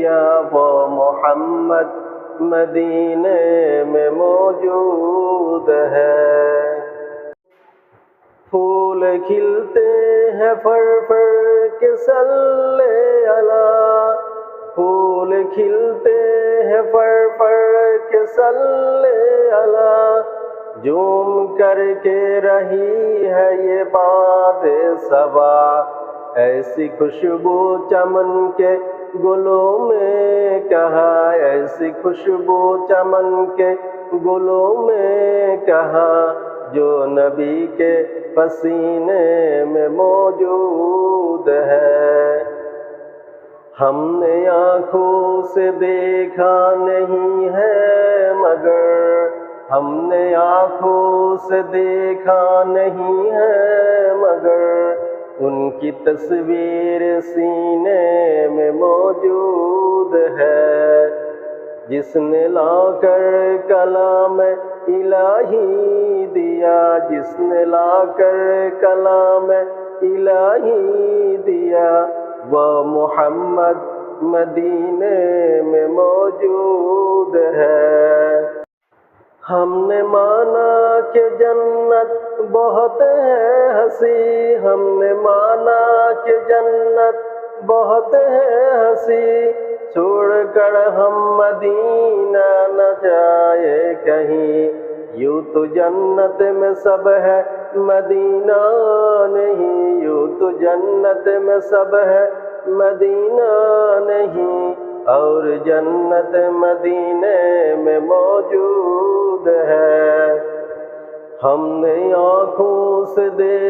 دیا وہ محمد مدینے میں موجود ہے۔ پھول کھلتے ہیں فر فر کے سلے اللہ پھول کھلتے ہیں فر فر کے سلے اللہ جوم کر کے رہی ہے یہ باد صبا۔ ایسی خوشبو چمن کے گلوں میں کہا، ایسی خوشبو چمن کے گلوں میں کہا، جو نبی کے پسینے میں موجود ہے۔ ہم نے آنکھوں سے دیکھا نہیں ہے، مگر ہم نے آنکھوں سے دیکھا نہیں ہے، مگر ان کی تصویر سینے میں موجود ہے۔ جس نے لا کر کلام الہی دیا، جس نے لا کر کلام الہی دیا، وہ محمد مدینے میں موجود ہے۔ ہم نے مانا کہ جنت بہت ہے ہنسی ہم نے مانا کہ جنت بہت ہے ہنسی۔ چھوڑ کر ہم مدینہ نہ جائے کہیں۔ یوں تو جنت میں سب ہے، مدینہ نہیں۔ یوں تو جنت میں سب ہے، مدینہ نہیں۔ اور جنت مدینے میں موجود ہے۔ ہم نے آنکھوں سے دیکھ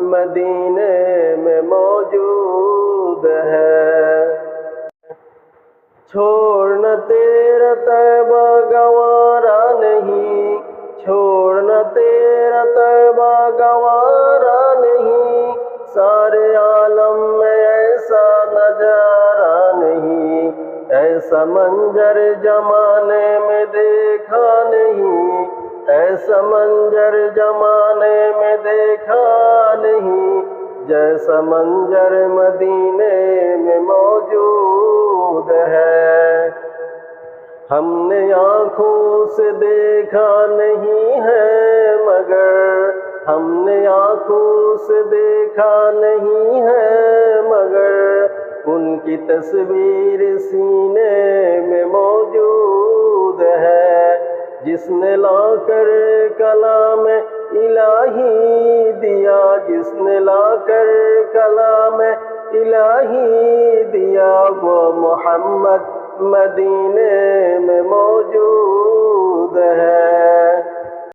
مدینے میں موجود ہے۔ چھوڑنا تیرا طیبہ گوارا نہیں چھوڑنا تیرا طیبہ گوارا نہیں۔ سارے عالم میں ایسا نظارہ نہیں، ایسا منظر جمانے میں دیکھا نہیں۔ ایسا منظر جمانے میں دیکھا نہیں، جیسا منظر مدینے میں موجود ہے۔ ہم نے آنکھوں سے دیکھا نہیں ہے، مگر ہم نے آنکھوں سے دیکھا نہیں ہے، مگر ان کی تصویر سینے میں موجود ہے۔ جس نے لا کر کلام الہی دیا، جس نے لا کر کلام الہی دیا، وہ محمد مدینے میں موجود ہے۔